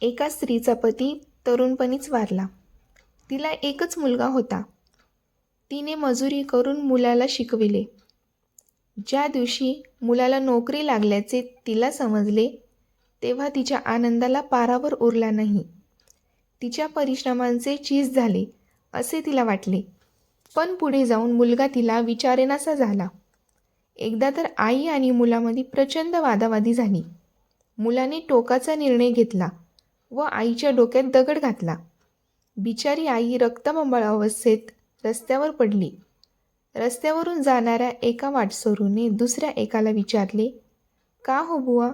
एका स्त्रीचा पती तरुणपणीच वारला. तिला एकच मुलगा होता. तिने मजुरी करून मुलाला शिकविले. ज्या दिवशी मुलाला नोकरी लागल्याचे तिला समजले तेव्हा तिच्या आनंदाला पारावर उरला नाही. तिच्या परिश्रमांचे चीज झाले असे तिला वाटले. पण पुढे जाऊन मुलगा तिला विचारेनासा झाला. एकदा तर आई आणि मुलामध्ये प्रचंड वादावादी झाली. मुलाने टोकाचा निर्णय घेतला. व आईच्या डोक्यात दगड घातला. बिचारी आई रक्तमंबळ अवस्थेत रस्त्यावर पडली. रस्त्यावरून जाणाऱ्या एका वाटसरूने दुसऱ्या एकाला विचारले का हो बुवा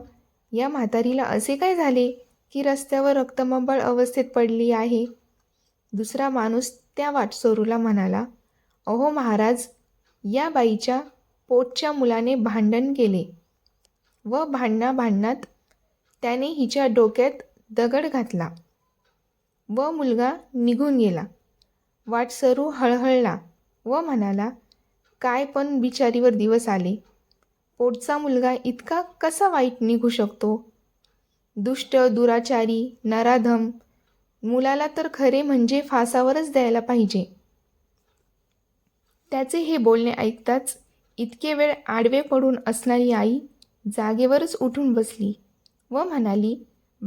या म्हातारीला असे काय झाले की रस्त्यावर रक्तमंबळ अवस्थेत पडली आहे? दुसरा माणूस त्या वाटसरूला म्हणाला अहो महाराज या बाईच्या पोटच्या मुलाने भांडण केले व भांडणा भांडणात त्याने हिच्या डोक्यात दगड घातला व मुलगा निघून गेला. वाटसरू हळहळला व म्हणाला काय पण बिचारीवर दिवस आले. पोटचा मुलगा इतका कसा वाईट निघू शकतो? दुष्ट दुराचारी नराधम मुलाला तर खरे म्हणजे फासावरच द्यायला पाहिजे. त्याचे हे बोलणे ऐकताच इतके वेळ आडवे पडून असणारी आई जागेवरच उठून बसली व म्हणाली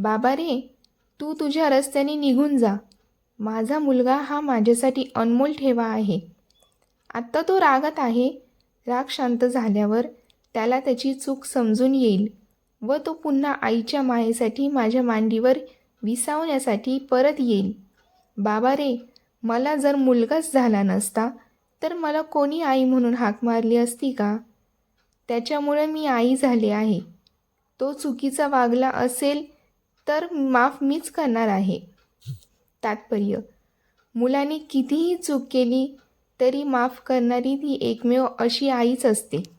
बाबा रे तू तुझ्या रस्त्याने निघून जा. माझा मुलगा हा माझ्यासाठी अनमोल ठेवा आहे. आत्ता तो रागात आहे. राग शांत झाल्यावर त्याला त्याची चूक समजून येईल व तो पुन्हा आईच्या मायेसाठी माझ्या मांडीवर विसावण्यासाठी परत येईल. बाबा रे मला जर मुलगाच झाला नसता तर मला कोणी आई म्हणून हाक मारली असती का? त्याच्यामुळे मी आई झाले आहे. तो चुकीचा वागला असेल तर माफ मीच करणार आहे. तात्पर्य मुलाने कितीही चूक केली तरी माफ करणारी ती एकमेव अशी आईच असते.